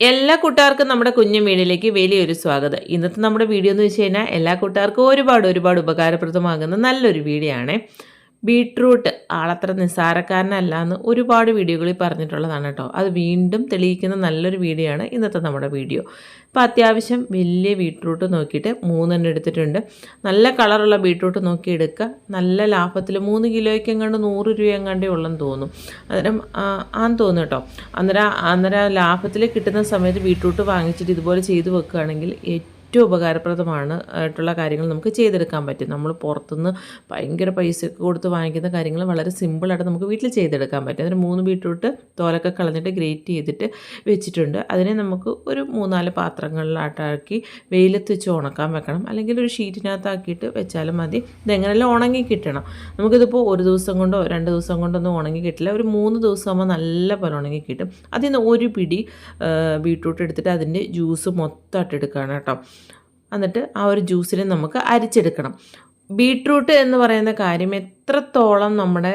എല്ലാ കൂട്ടുകാർക്കും നമ്മുടെ കുഞ്ഞു വീടിലേക്ക് വലിയൊരു സ്വാഗതം. ഇന്നത്തെ നമ്മുടെ വീഡിയോ എന്ന് വെച്ച് കഴിഞ്ഞാൽ എല്ലാ കൂട്ടുകാർക്കും ഒരുപാട് ഒരുപാട് ഉപകാരപ്രദമാകുന്ന നല്ലൊരു വീഡിയോ ആണ്. ബീട്രൂട്ട് ആളത്ര നിസ്സാരക്കാരനല്ല എന്ന് ഒരുപാട് വീഡിയോകളിൽ പറഞ്ഞിട്ടുള്ളതാണ് കേട്ടോ. അത് വീണ്ടും തെളിയിക്കുന്ന നല്ലൊരു വീഡിയോ ആണ് ഇന്നത്തെ നമ്മുടെ വീഡിയോ. അപ്പോൾ അത്യാവശ്യം വലിയ ബീട്രൂട്ട് നോക്കിയിട്ട് മൂന്നെണ്ണം എടുത്തിട്ടുണ്ട്. നല്ല കളറുള്ള ബീട്രൂട്ട് നോക്കി എടുക്കുക. നല്ല ലാഭത്തിൽ മൂന്ന് കിലോയ്ക്ക് എങ്ങാണ്ട് നൂറ് രൂപ എങ്ങാണ്ടേ ഉള്ളെന്ന് തോന്നും. അന്നേരം ആന്ന് തോന്നും കേട്ടോ. അന്നേരം അന്നേരം ലാഭത്തിൽ കിട്ടുന്ന സമയത്ത് ബീട്രൂട്ട് വാങ്ങിച്ചിട്ട് ഇതുപോലെ ചെയ്ത് വെക്കുകയാണെങ്കിൽ ഏറ്റവും ഏറ്റവും ഉപകാരപ്രദമാണ് ആയിട്ടുള്ള കാര്യങ്ങൾ നമുക്ക് ചെയ്തെടുക്കാൻ പറ്റും. നമ്മൾ പുറത്തുനിന്ന് ഭയങ്കര പൈസയൊക്കെ കൊടുത്ത് വാങ്ങിക്കുന്ന കാര്യങ്ങൾ വളരെ സിമ്പിളായിട്ട് നമുക്ക് വീട്ടിൽ ചെയ്തെടുക്കാൻ പറ്റും. അതിന് മൂന്ന് ബീട്രൂട്ട് തോലൊക്കെ കളഞ്ഞിട്ട് ഗ്രേറ്റ് ചെയ്തിട്ട് വെച്ചിട്ടുണ്ട്. അതിനെ നമുക്ക് ഒരു മൂന്നാൽ പാത്രങ്ങളിലാട്ടാക്കി വെയിലത്ത് വെച്ച് ഉണക്കാൻ വെക്കണം. അല്ലെങ്കിൽ ഒരു ഷീറ്റിനകത്താക്കിയിട്ട് വെച്ചാലും മതി. ഇതെങ്ങനെയല്ല ഉണങ്ങി കിട്ടണം? നമുക്കിതിപ്പോൾ ഒരു ദിവസം കൊണ്ടോ രണ്ട് ദിവസം കൊണ്ടോ ഒന്നും ഉണങ്ങി കിട്ടില്ല. ഒരു മൂന്ന് ദിവസം ആകുമ്പോൾ നല്ല പോലെ ഉണങ്ങി കിട്ടും. അതിൽ നിന്ന് ഒരു പിടി ബീട്രൂട്ട് എടുത്തിട്ട് അതിന്റെ ജ്യൂസ് മൊത്തം എടുക്കുകയാണ് കേട്ടോ. എന്നിട്ട് ആ ഒരു ജ്യൂസിനെ നമുക്ക് അരിച്ചെടുക്കണം. ബീട്രൂട്ട് എന്ന് പറയുന്ന കാര്യം എത്രത്തോളം നമ്മുടെ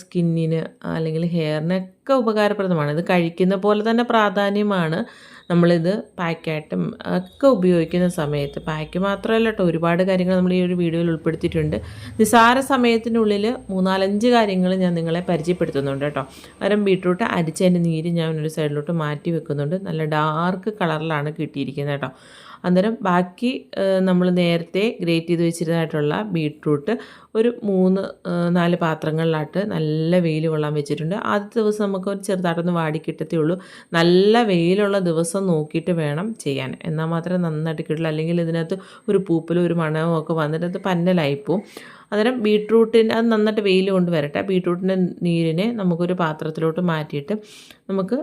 സ്കിന്നിന് അല്ലെങ്കിൽ ഹെയറിനൊക്കെ ഉപകാരപ്രദമാണ്. ഇത് കഴിക്കുന്ന പോലെ തന്നെ പ്രാധാന്യമാണ്. നമ്മളിത് പാക്കായിട്ടും ഒക്കെ ഉപയോഗിക്കുന്ന സമയത്ത്. പാക്ക് മാത്രമല്ല കേട്ടോ ഒരുപാട് കാര്യങ്ങൾ നമ്മൾ ഈ ഒരു വീഡിയോയിൽ ഉൾപ്പെടുത്തിയിട്ടുണ്ട്. നിസാര സമയത്തിനുള്ളിൽ മൂന്നാലഞ്ച് കാര്യങ്ങൾ ഞാൻ നിങ്ങളെ പരിചയപ്പെടുത്തുന്നുണ്ട് കേട്ടോ. അന്നേരം ബീട്രൂട്ട് അരിച്ചതിന്റെ നീര് ഞാൻ ഒരു സൈഡിലോട്ട് മാറ്റി വെക്കുന്നുണ്ട്. നല്ല ഡാർക്ക് കളറിലാണ് കിട്ടിയിരിക്കുന്നത് കേട്ടോ. അന്നേരം ബാക്കി നമ്മൾ നേരത്തെ ഗ്രേറ്റ് ചെയ്ത് വെച്ചിരുന്നതായിട്ടുള്ള ബീട്രൂട്ട് ഒരു മൂന്ന് നാല് പാത്രങ്ങളിലായിട്ട് നല്ല വെയിൽ കൊള്ളാൻ വെച്ചിട്ടുണ്ട്. ആദ്യത്തെ ദിവസം നമുക്ക് ഒരു ചെറുതായിട്ടൊന്ന് വാടി കിട്ടത്തേ ഉള്ളൂ നല്ല വെയിലുള്ള ദിവസം നോക്കിയിട്ട് വേണം ചെയ്യാൻ. എന്നാൽ മാത്രമേ നന്നായിട്ട് കിട്ടുള്ളൂ. അല്ലെങ്കിൽ ഇതിനകത്ത് ഒരു പൂപ്പലും ഒരു മണവും ഒക്കെ വന്നിട്ട് അത് പന്നലായിപ്പോവും അന്നേരം ബീട്രൂട്ടിന്റെ അത് നന്നായിട്ട് വെയിൽ കൊണ്ട് വരട്ടെ. ബീട്രൂട്ടിന്റെ നീരിനെ നമുക്കൊരു പാത്രത്തിലോട്ട് മാറ്റിയിട്ട് നമുക്ക്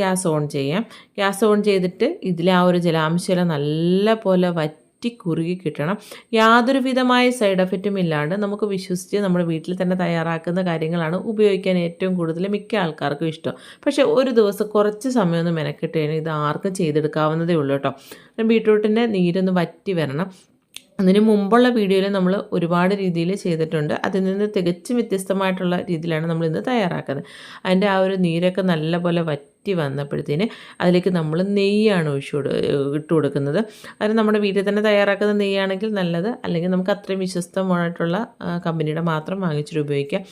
ഗ്യാസ് ഓൺ ചെയ്യാം. ഗ്യാസ് ഓൺ ചെയ്തിട്ട് ഇതിലെ ആ ഒരു ജലാംശം നല്ല പോലെ വറ്റി കുറുകി കിട്ടണം. യാതൊരുവിധമായ സൈഡ് എഫക്റ്റും ഇല്ലാണ്ട് നമുക്ക് വിശ്വസിച്ച് നമ്മുടെ വീട്ടിൽ തന്നെ തയ്യാറാക്കുന്ന കാര്യങ്ങളാണ് ഉപയോഗിക്കാൻ ഏറ്റവും കൂടുതൽ മിക്ക ആൾക്കാർക്കും ഇഷ്ടം. പക്ഷേ ഒരു ദിവസം കുറച്ച് സമയമൊന്നും മെനക്കെട്ട് ഇത് ആർക്കും ചെയ്തെടുക്കാവുന്നതേ ഉള്ളൂ കേട്ടോ. ബീട്രൂട്ടിന്റെ നീരൊന്ന് വറ്റി വരണം. അതിന് മുമ്പുള്ള വീഡിയോയിൽ നമ്മൾ ഒരുപാട് രീതിയിൽ ചെയ്തിട്ടുണ്ട്. അതിൽ നിന്ന് തികച്ചും വ്യത്യസ്തമായിട്ടുള്ള രീതിയിലാണ് നമ്മൾ ഇന്ന് തയ്യാറാക്കുന്നത്. അതിന്റെ ആ ഒരു നീരൊക്കെ നല്ലപോലെ വറ്റി വന്നപ്പോഴത്തേന് അതിലേക്ക് നമ്മൾ നെയ്യാണ് ഒഴിച്ചു ഇട്ട് കൊടുക്കുന്നത്. അത് നമ്മുടെ വീട്ടിൽ തന്നെ തയ്യാറാക്കുന്ന നെയ്യാണെങ്കിൽ നല്ലത്. അല്ലെങ്കിൽ നമുക്ക് അത്രയും വിശ്വസ്തമായിട്ടുള്ള കമ്പനിയുടെ മാത്രം വാങ്ങിച്ചിട്ട് ഉപയോഗിക്കാം.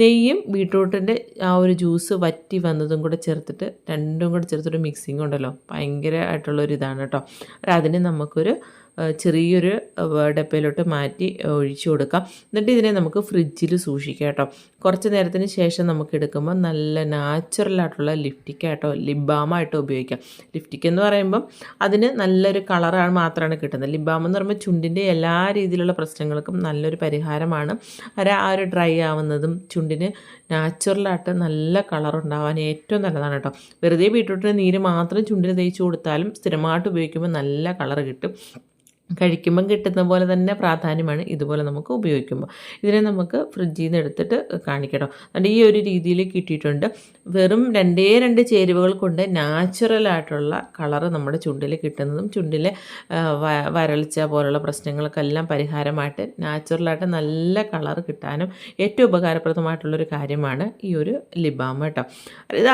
നെയ്യും ബീട്രൂട്ടിന്റെ ആ ഒരു ജ്യൂസ് വറ്റി വന്നതും കൂടെ ചേർത്തിട്ട് രണ്ടും കൂടെ ചേർത്തിട്ട് മിക്സിങ് ഉണ്ടല്ലോ. ഭയങ്കരമായിട്ടുള്ളൊരിതാണ് കേട്ടോ. അതിന് നമുക്കൊരു ചെറിയൊരു ഡപ്പയിലോട്ട് മാറ്റി ഒഴിച്ചു കൊടുക്കാം. എന്നിട്ട് ഇതിനെ നമുക്ക് ഫ്രിഡ്ജിൽ സൂക്ഷിക്കാം കേട്ടോ. കുറച്ച് നേരത്തിന് ശേഷം നമുക്ക് എടുക്കുമ്പോൾ നല്ല നാച്ചുറലായിട്ടുള്ള ലിഫ്റ്റിക്കായിട്ടോ ലിബാമായിട്ടോ ഉപയോഗിക്കാം. ലിഫ്റ്റിക് എന്ന് പറയുമ്പം അതിന് നല്ലൊരു കളറാണ് മാത്രമാണ് കിട്ടുന്നത്. ലിബാം എന്ന് പറയുമ്പോൾ ചുണ്ടിന്റെ എല്ലാ രീതിയിലുള്ള പ്രശ്നങ്ങൾക്കും നല്ലൊരു പരിഹാരമാണ്. അര ആ ഒരു ഡ്രൈ ആവുന്നതും ചുണ്ടിന് നാച്ചുറലായിട്ട് നല്ല കളർ ഉണ്ടാവാൻ ഏറ്റവും നല്ലതാണ് കേട്ടോ. വെറുതെ ബീട്രൂട്ടിന്റെ നീര് മാത്രം ചുണ്ടിന് തേച്ച് കൊടുത്താലും സ്ഥിരമായിട്ട് ഉപയോഗിക്കുമ്പോൾ നല്ല കളർ കിട്ടും. കഴിക്കുമ്പം കിട്ടുന്ന പോലെ തന്നെ പ്രാധാന്യമാണ് ഇതുപോലെ നമുക്ക് ഉപയോഗിക്കുമ്പോൾ. ഇതിനെ നമുക്ക് ഫ്രിഡ്ജിൽ നിന്ന് എടുത്തിട്ട് കാണിക്കണം അതുകൊണ്ട് ഈ ഒരു രീതിയിൽ കിട്ടിയിട്ടുണ്ട്. വെറും രണ്ടേ രണ്ട് ചേരുവകൾ കൊണ്ട് നാച്ചുറലായിട്ടുള്ള കളറ് നമ്മുടെ ചുണ്ടിൽ കിട്ടുന്നതും ചുണ്ടിലെ വരൾച്ച പോലുള്ള പ്രശ്നങ്ങൾക്കെല്ലാം പരിഹാരമായിട്ട് നാച്ചുറലായിട്ട് നല്ല കളർ കിട്ടാനും ഏറ്റവും ഉപകാരപ്രദമായിട്ടുള്ളൊരു കാര്യമാണ് ഈ ഒരു ലിബാം കേട്ടോ.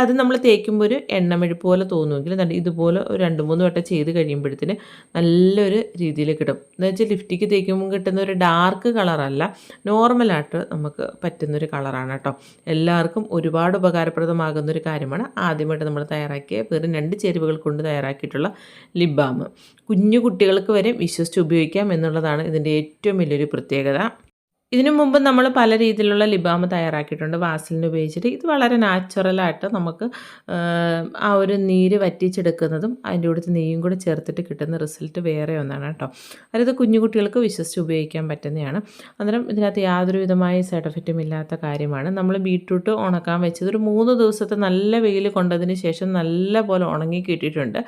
അത് നമ്മൾ തേക്കുമ്പോൾ ഒരു എണ്ണമെഴുപ്പ് പോലെ തോന്നുമെങ്കിൽ ഇതുപോലെ ഒരു രണ്ട് മൂന്ന് വട്ടം ചെയ്ത് കഴിയുമ്പോഴത്തേന് നല്ലൊരു രീതിയിൽ കിട്ടും. എന്ന് വെച്ചാൽ ലിഫ്റ്റിക്ക് തേക്കുമ്പോൾ കിട്ടുന്ന ഒരു ഡാർക്ക് കളറല്ല നോർമലായിട്ട് നമുക്ക് പറ്റുന്നൊരു കളറാണ് കേട്ടോ. എല്ലാവർക്കും ഒരുപാട് ഉപകാരപ്രദമാകുന്ന ഒരു കാര്യമാണ്. ആദ്യമായിട്ട് നമ്മൾ തയ്യാറാക്കിയ വെറും രണ്ട് ചേരുവകൾ കൊണ്ട് തയ്യാറാക്കിയിട്ടുള്ള ലിബാം കുഞ്ഞു കുട്ടികൾക്ക് വരെ വിശ്വസിച്ച് ഉപയോഗിക്കാം എന്നുള്ളതാണ് ഇതിന്റെ ഏറ്റവും വലിയൊരു പ്രത്യേകത. ഇതിനു മുമ്പ് നമ്മൾ പല രീതിയിലുള്ള ലിബാമ് തയ്യാറാക്കിയിട്ടുണ്ട്. വാസലിന് ഉപയോഗിച്ചിട്ട് ഇത് വളരെ നാച്ചുറലായിട്ട് നമുക്ക് ആ ഒരു നീര് വറ്റിച്ചെടുക്കുന്നതും അതിന്റെ കൂടെ നെയ്യും കൂടെ ചേർത്തിട്ട് കിട്ടുന്ന റിസൾട്ട് വേറെ ഒന്നാണ് കേട്ടോ. അതായത് കുഞ്ഞു കുട്ടികൾക്ക് വിശ്വസിച്ച് ഉപയോഗിക്കാൻ പറ്റുന്നതാണ്. അന്നേരം ഇതിനകത്ത് യാതൊരു വിധമായ സൈഡ് എഫക്റ്റും ഇല്ലാത്ത കാര്യമാണ്. നമ്മൾ ബീട്രൂട്ട് ഉണക്കാൻ വെച്ചത് ഒരു മൂന്ന് ദിവസത്തെ നല്ല വെയിൽ കൊണ്ടതിന് ശേഷം നല്ല പോലെ ഉണങ്ങി കിട്ടിയിട്ടുണ്ട്.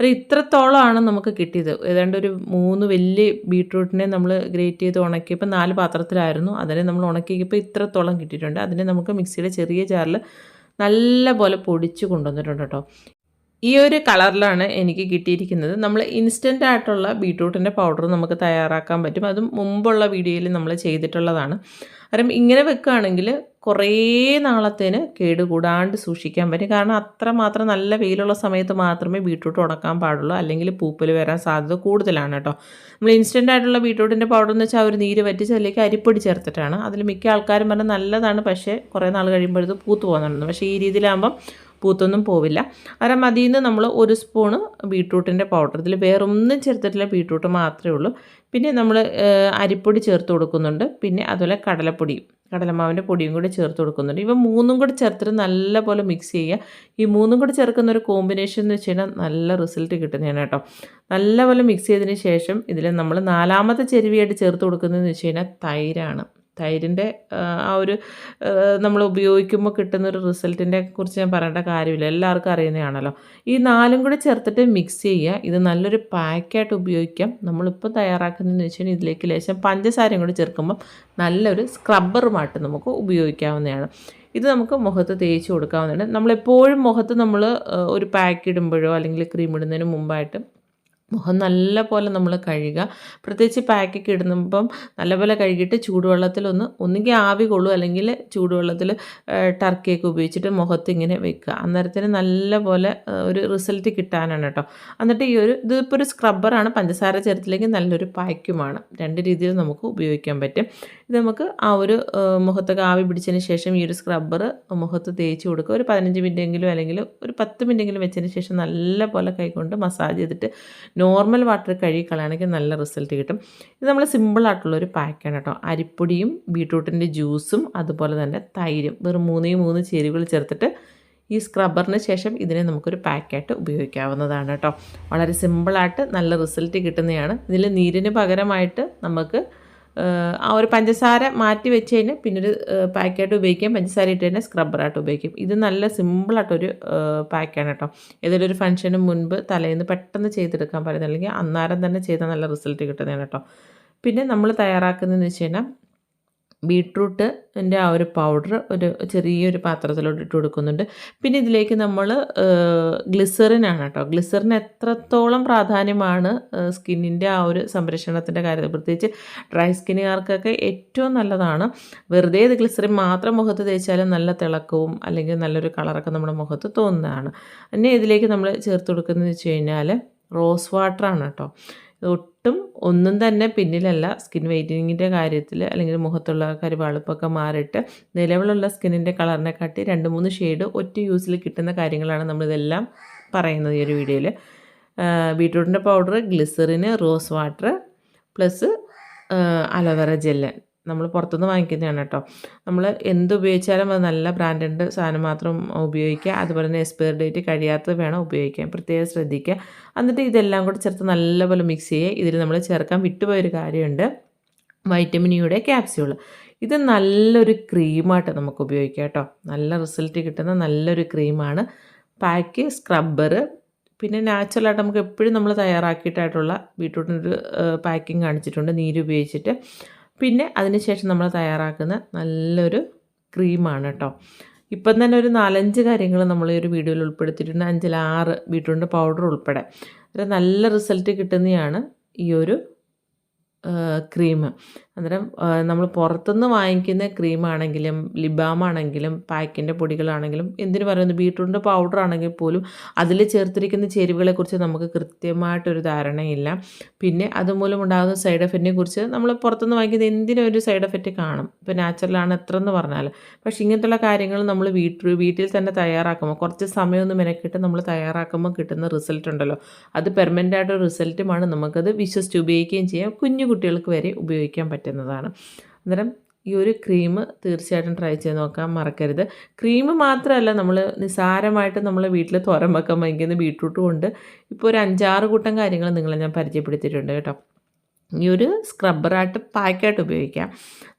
അത് ഇത്രത്തോളമാണ് നമുക്ക് കിട്ടിയത്. ഏതാണ്ട് ഒരു മൂന്ന് വലിയ ബീട്രൂട്ടിനെ നമ്മൾ ഗ്രേറ്റ് ചെയ്ത് ഉണക്കിയപ്പോൾ നാല് പാത്രത്തിലായിരുന്നു. അതിനെ നമ്മൾ ഉണക്കിയപ്പോൾ ഇത്രത്തോളം കിട്ടിയിട്ടുണ്ട്. അതിനെ നമുക്ക് മിക്സിയുടെ ചെറിയ ജാറിൽ നല്ല പോലെ പൊടിച്ച് കൊണ്ടുവന്നിട്ടുണ്ട് കേട്ടോ. ഈ ഒരു കളറിലാണ് എനിക്ക് കിട്ടിയിരിക്കുന്നത്. നമ്മൾ ഇൻസ്റ്റന്റ് ആയിട്ടുള്ള ബീട്രൂട്ടിന്റെ പൗഡർ നമുക്ക് തയ്യാറാക്കാൻ പറ്റും. അതും മുമ്പുള്ള വീഡിയോയിൽ നമ്മൾ ചെയ്തിട്ടുള്ളതാണ്. കാരണം ഇങ്ങനെ വെക്കുകയാണെങ്കിൽ കുറേ നാളത്തേന് കേടുകൂടാണ്ട് സൂക്ഷിക്കാൻ പറ്റും. കാരണം അത്രമാത്രം നല്ല വെയിലുള്ള സമയത്ത് മാത്രമേ ബീട്രൂട്ട് ഉണക്കാൻ പാടുള്ളൂ. അല്ലെങ്കിൽ പൂപ്പൽ വരാൻ സാധ്യത കൂടുതലാണ് കേട്ടോ. നമ്മൾ ഇൻസ്റ്റന്റ് ആയിട്ടുള്ള ബീട്രൂട്ടിന്റെ പൗഡർ എന്ന് വെച്ചാൽ ഒരു നീര് വറ്റിച്ച് അതിലേക്ക് അരിപ്പൊടി ചേർത്തിട്ടാണ്. അതിൽ മിക്ക ആൾക്കാരും പറഞ്ഞാൽ നല്ലതാണ്. പക്ഷേ കുറേ നാൾ കഴിയുമ്പോഴത് പൂത്ത് പോകുന്നുണ്ടെന്ന് പക്ഷേ ഈ രീതിയിലാകുമ്പം പൂത്തൊന്നും പോവില്ല. അര മതിയിൽ നിന്ന് നമ്മൾ ഒരു സ്പൂണ് ബീട്രൂട്ടിന്റെ പൗഡർ ഇതിൽ വേറൊന്നും ചേർത്തിട്ടില്ല ബീട്രൂട്ട് മാത്രമേ ഉള്ളൂ. പിന്നെ നമ്മൾ അരിപ്പൊടി ചേർത്ത് കൊടുക്കുന്നുണ്ട്. പിന്നെ അതുപോലെ കടലപ്പൊടിയും കടലമാവിന്റെ പൊടിയും കൂടി ചേർത്ത് കൊടുക്കുന്നുണ്ട്. ഇവ മൂന്നും കൂടി ചേർത്തിട്ട് നല്ലപോലെ മിക്സ് ചെയ്യുക. ഈ മൂന്നും കൂടി ചേർക്കുന്ന ഒരു കോമ്പിനേഷൻ എന്ന് വെച്ച് കഴിഞ്ഞാൽ നല്ല റിസൾട്ട് കിട്ടുന്നതാണ് കേട്ടോ. നല്ലപോലെ മിക്സ് ചെയ്തതിന് ശേഷം ഇതിൽ നമ്മൾ നാലാമത്തെ ചെരുവിയായിട്ട് ചേർത്ത് കൊടുക്കുന്നതെന്ന് വെച്ച് കഴിഞ്ഞാൽ തൈരാണ്. തൈരിന്റെ ആ ഒരു നമ്മൾ ഉപയോഗിക്കുമ്പോൾ കിട്ടുന്ന ഒരു റിസൾട്ടിന്റെ കുറിച്ച് ഞാൻ പറയേണ്ട കാര്യമില്ല. എല്ലാവർക്കും അറിയുന്നതാണല്ലോ. ഈ നാലും കൂടി ചേർത്തിട്ട് മിക്സ് ചെയ്യുക. ഇത് നല്ലൊരു പാക്കായിട്ട് ഉപയോഗിക്കാം. നമ്മളിപ്പോൾ തയ്യാറാക്കുന്നതെന്ന് വെച്ച് കഴിഞ്ഞാൽ ഇതിലേക്ക് ലേശം പഞ്ചസാരയും കൂടി ചേർക്കുമ്പം നല്ലൊരു സ്ക്രബ്ബറുമായിട്ട് നമുക്ക് ഉപയോഗിക്കാവുന്നതാണ്. ഇത് നമുക്ക് മുഖത്ത് തേച്ച് കൊടുക്കാവുന്നതാണ്. നമ്മളെപ്പോഴും മുഖത്ത് നമ്മൾ ഒരു പാക്ക് ഇടുമ്പോഴോ അല്ലെങ്കിൽ ക്രീം ഇടുന്നതിന് മുമ്പായിട്ട് മുഖം നല്ല പോലെ നമ്മൾ കഴുകുക പ്രത്യേകിച്ച് പാക്കൊക്കെ ഇടുമ്പം നല്ലപോലെ കഴുകിയിട്ട് ചൂടുവെള്ളത്തിലൊന്ന് ഒന്നുകിൽ ആവി കൊള്ളു അല്ലെങ്കിൽ ചൂടുവെള്ളത്തിൽ ടർക്കിയൊക്കെ ഉപയോഗിച്ചിട്ട് മുഖത്ത് ഇങ്ങനെ വെക്കുക അന്നേരത്തിന് നല്ല പോലെ ഒരു റിസൾട്ട് കിട്ടാനാണ് കേട്ടോ. എന്നിട്ട് ഈ ഒരു ഇതിപ്പോൾ ഒരു സ്ക്രബ്ബറാണ് പഞ്ചസാര ചേർത്തില്ലെങ്കിൽ നല്ലൊരു പായ്ക്കുമാണ്. രണ്ട് രീതിയിൽ നമുക്ക് ഉപയോഗിക്കാൻ പറ്റും. ഇത് നമുക്ക് ആ ഒരു മുഖത്തൊക്കെ ആവി പിടിച്ചതിന് ശേഷം ഈ ഒരു സ്ക്രബ്ബർ മുഖത്ത് തേച്ച് കൊടുക്കുക. ഒരു പതിനഞ്ച് മിനിറ്റെങ്കിലും അല്ലെങ്കിൽ ഒരു പത്ത് മിനിറ്റെങ്കിലും വെച്ചതിന് ശേഷം നല്ല പോലെ കൈകൊണ്ട് മസാജ് ചെയ്തിട്ട് നോർമൽ വാട്ടർ കഴുകി കളയണമെങ്കിൽ നല്ല റിസൾട്ട് കിട്ടും. ഇത് നമ്മൾ സിമ്പിളായിട്ടുള്ളൊരു പാക്കാണ് കേട്ടോ. അരിപ്പൊടിയും ബീട്രൂട്ടിന്റെ ജ്യൂസും അതുപോലെ തന്നെ തൈരും. വെറും മൂന്നേ മൂന്ന് ചേരുവകൾ ചേർത്തിട്ട് ഈ സ്ക്രബ്ബറിന് ശേഷം ഇതിനെ നമുക്കൊരു പാക്കായിട്ട് ഉപയോഗിക്കാവുന്നതാണ് കേട്ടോ. വളരെ സിമ്പിളായിട്ട് നല്ല റിസൾട്ട് കിട്ടുന്നതാണ്. ഇതിൽ നീരിന് പകരമായിട്ട് നമുക്ക് ആ ഒരു പഞ്ചസാര മാറ്റി വെച്ച് കഴിഞ്ഞാൽ പിന്നൊരു പാക്കായിട്ട് ഉപയോഗിക്കാം. പഞ്ചസാര ഇട്ട് തന്നെ സ്ക്രബ്ബറായിട്ട് ഉപയോഗിക്കും. ഇത് നല്ല സിമ്പിളായിട്ടൊരു പാക്കാണ് കേട്ടോ. ഒരു ഫംഗ്ഷന് മുൻപ് തലേന്ന് പെട്ടെന്ന് ചെയ്തെടുക്കാൻ പറയുന്നത് അല്ലെങ്കിൽ അന്നേരം തന്നെ ചെയ്താൽ നല്ല റിസൾട്ട് കിട്ടുന്നതാണ് കേട്ടോ. പിന്നെ നമ്മൾ തയ്യാറാക്കുന്നതെന്ന് വെച്ച് കഴിഞ്ഞാൽ ബീട്രൂട്ടിന്റെ ആ ഒരു പൗഡർ ഒരു ചെറിയൊരു പാത്രത്തിലോട്ട് ഇട്ട് കൊടുക്കുന്നുണ്ട്. പിന്നെ ഇതിലേക്ക് നമ്മൾ ഗ്ലിസറിനാണ് കേട്ടോ. ഗ്ലിസറിന് എത്രത്തോളം പ്രാധാന്യമാണ് സ്കിന്നിന്റെ ആ ഒരു സംരക്ഷണത്തിന്റെ കാര്യത്തിൽ? പ്രത്യേകിച്ച് ഡ്രൈ സ്കിന്നുകാർക്കൊക്കെ ഏറ്റവും നല്ലതാണ്. വെറുതെ ഇത് ഗ്ലിസറിൻ മാത്രം മുഖത്ത് തേച്ചാലും നല്ല തിളക്കവും അല്ലെങ്കിൽ നല്ലൊരു കളറൊക്കെ നമ്മുടെ മുഖത്ത് തോന്നുന്നതാണ്. പിന്നെ ഇതിലേക്ക് നമ്മൾ ചേർത്ത് കൊടുക്കുന്നത് വെച്ച് കഴിഞ്ഞാൽ റോസ് വാട്ടറാണ് കേട്ടോ. ഒട്ടും ഒന്നും തന്നെ പിന്നിലല്ല. സ്കിൻ വെയ്റ്റനിങ്ങിന്റെ കാര്യത്തിൽ അല്ലെങ്കിൽ മുഖത്തുള്ള കരുവാളിപ്പൊക്കെ മാറിയിട്ട് നിലവിലുള്ള സ്കിന്നിന്റെ കളറിനെ കാട്ടി രണ്ട് മൂന്ന് ഷെയ്ഡ് ഒറ്റ യൂസിൽ കിട്ടുന്ന കാര്യങ്ങളാണ് നമ്മളിതെല്ലാം പറയുന്നത് ഈ ഒരു വീഡിയോയിൽ. ബീട്രൂട്ടിന്റെ powder glycerin rose water plus aloe vera gel. നമ്മൾ പുറത്തുനിന്ന് വാങ്ങിക്കുന്നതാണ് കേട്ടോ. നമ്മൾ എന്ത് ഉപയോഗിച്ചാലും അത് നല്ല ബ്രാൻഡിന്റെ സാധനം മാത്രം ഉപയോഗിക്കുക. അതുപോലെ തന്നെ എക്സ്പയർ ഡേറ്റ് കഴിയാത്തത് വേണം ഉപയോഗിക്കാൻ. പ്രത്യേകം ശ്രദ്ധിക്കുക. എന്നിട്ട് ഇതെല്ലാം കൂടി ചേർത്ത് നല്ലപോലെ മിക്സ് ചെയ്യുക. ഇതിൽ നമ്മൾ ചേർക്കാൻ വിട്ടുപോയൊരു കാര്യമുണ്ട്. വൈറ്റമിനിയുടെ ക്യാപ്സ്യൂൾ ഇത് നല്ലൊരു ക്രീമായിട്ട് നമുക്ക് ഉപയോഗിക്കാം കേട്ടോ. നല്ല റിസൾട്ട് കിട്ടുന്ന നല്ലൊരു ക്രീമാണ് പാക്ക് സ്ക്രബ്ബർ പിന്നെ നാച്ചുറലായിട്ട് നമുക്ക് എപ്പോഴും നമ്മൾ തയ്യാറാക്കിയിട്ടായിട്ടുള്ള ബീട്രൂട്ടിന്റെ ഒരു പാക്കിങ് കാണിച്ചിട്ടുണ്ട്. നീര് ഉപയോഗിച്ചിട്ട്. പിന്നെ അതിനുശേഷം നമ്മൾ തയ്യാറാക്കുന്ന നല്ലൊരു ക്രീമാണ് കേട്ടോ. ഇപ്പം തന്നെ ഒരു നാലഞ്ച് കാര്യങ്ങൾ നമ്മൾ ഈ ഒരു വീഡിയോയിൽ ഉൾപ്പെടുത്തിയിട്ടുണ്ട്. അഞ്ചിൽ ആറ് പൗഡർ ഉൾപ്പെടെ. നല്ല റിസൾട്ട് കിട്ടുന്നതാണ് ഈ ഒരു ക്രീം അന്നേരം നമ്മൾ പുറത്തുനിന്ന് വാങ്ങിക്കുന്ന ക്രീമാണെങ്കിലും ലിബാമാണെങ്കിലും പാക്കിന്റെ പൊടികളാണെങ്കിലും എന്തിനു പറയുന്നത് ബീട്രൂട്ടിന്റെ പൗഡർ ആണെങ്കിൽ പോലും അതിൽ ചേർത്തിരിക്കുന്ന ചേരുവകളെക്കുറിച്ച് നമുക്ക് കൃത്യമായിട്ടൊരു ധാരണയില്ല. പിന്നെ അതുമൂലം ഉണ്ടാകുന്ന സൈഡ് എഫക്റ്റിനെ കുറിച്ച് നമ്മൾ പുറത്തുനിന്ന് വാങ്ങിക്കുന്ന എന്തിനും ഒരു സൈഡ് എഫക്റ്റ് കാണും. ഇപ്പോൾ നാച്ചുറലാണ് എത്ര എന്ന് പറഞ്ഞാൽ പക്ഷേ ഇങ്ങനത്തുള്ള കാര്യങ്ങൾ നമ്മൾ വീട്ടിൽ വീട്ടിൽ തന്നെ തയ്യാറാക്കുമ്പോൾ കുറച്ച് സമയമൊന്നും മെനക്കിട്ട് നമ്മൾ തയ്യാറാക്കുമ്പോൾ കിട്ടുന്ന റിസൾട്ട് ഉണ്ടല്ലോ. അത് പെർമനന്റ് ആയിട്ടൊരു റിസൾട്ടുമാണ് നമുക്കത് വിശ്വസിച്ച് ഉപയോഗിക്കുകയും ചെയ്യാം. കുഞ്ഞു കുട്ടികൾക്ക് വരെ ഉപയോഗിക്കാൻ പറ്റുന്നതാണ്. അന്നേരം ഈ ഒരു ക്രീം തീർച്ചയായിട്ടും ട്രൈ ചെയ്ത് നോക്കാൻ മറക്കരുത്. ക്രീം മാത്രമല്ല നമ്മൾ നിസ്സാരമായിട്ട് നമ്മൾ വീട്ടിൽ തോരൻ വെക്കാൻ വൈകുന്ന ബീട്രൂട്ടും ഉണ്ട്. ഇപ്പോൾ ഒരു അഞ്ചാറ് കൂട്ടം കാര്യങ്ങൾ നിങ്ങളെ ഞാൻ പരിചയപ്പെടുത്തിയിട്ടുണ്ട് കേട്ടോ. ഈ ഒരു സ്ക്രബ്ബറായിട്ട് പാക്കായിട്ട് ഉപയോഗിക്കാം.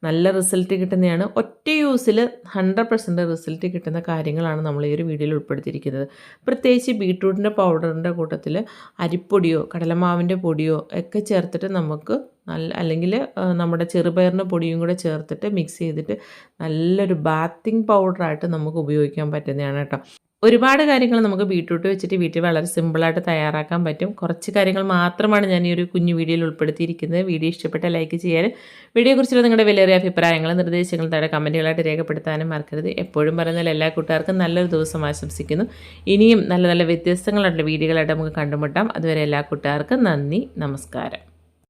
നല്ല റിസൾട്ട് കിട്ടുന്നതാണ്. ഒറ്റ യൂസിൽ ഹൺഡ്രഡ് പെർസെന്റ് റിസൾട്ട് കിട്ടുന്ന കാര്യങ്ങളാണ് നമ്മൾ ഈ ഒരു വീഡിയോയിൽ ഉൾപ്പെടുത്തിയിരിക്കുന്നത്. പ്രത്യേകിച്ച് ബീട്രൂട്ടിന്റെ പൗഡറിന്റെ കൂട്ടത്തിൽ അരിപ്പൊടിയോ കടലമാവിന്റെ പൊടിയോ ഒക്കെ ചേർത്തിട്ട് നമുക്ക് നല്ല അല്ലെങ്കിൽ നമ്മുടെ ചെറുപയറിന്റെ പൊടിയും കൂടെ ചേർത്തിട്ട് മിക്സ് ചെയ്തിട്ട് നല്ലൊരു ബാത്തിങ് പൗഡറായിട്ട് നമുക്ക് ഉപയോഗിക്കാൻ പറ്റുന്നതാണ് കേട്ടോ. ഒരുപാട് കാര്യങ്ങൾ നമുക്ക് ബീട്രൂട്ട് വെച്ചിട്ട് വീട്ടിൽ വളരെ സിമ്പിളായിട്ട് തയ്യാറാക്കാൻ പറ്റും. കുറച്ച് കാര്യങ്ങൾ മാത്രമാണ് ഞാൻ ഈ ഒരു കുഞ്ഞു വീഡിയോയിൽ ഉൾപ്പെടുത്തിയിരിക്കുന്നത്. വീഡിയോ ഇഷ്ടപ്പെട്ട ലൈക്ക് ചെയ്യാൻ. വീഡിയോയെക്കുറിച്ചുള്ള നിങ്ങളുടെ വിലയേറിയ അഭിപ്രായങ്ങളും നിർദ്ദേശങ്ങളും താഴെ കമന്റുകളായിട്ട് രേഖപ്പെടുത്താനും മറക്കരുത്. എപ്പോഴും പറയുന്ന എല്ലാ കൂട്ടുകാർക്കും നല്ലൊരു ദിവസം ആശംസിക്കുന്നു. ഇനിയും നല്ല നല്ല വ്യത്യസ്തങ്ങളായിട്ടുള്ള വീഡിയോകളായിട്ട് നമുക്ക് കണ്ടുമുട്ടാം. അതുവരെ എല്ലാ കൂട്ടുകാർക്കും നന്ദി. നമസ്കാരം.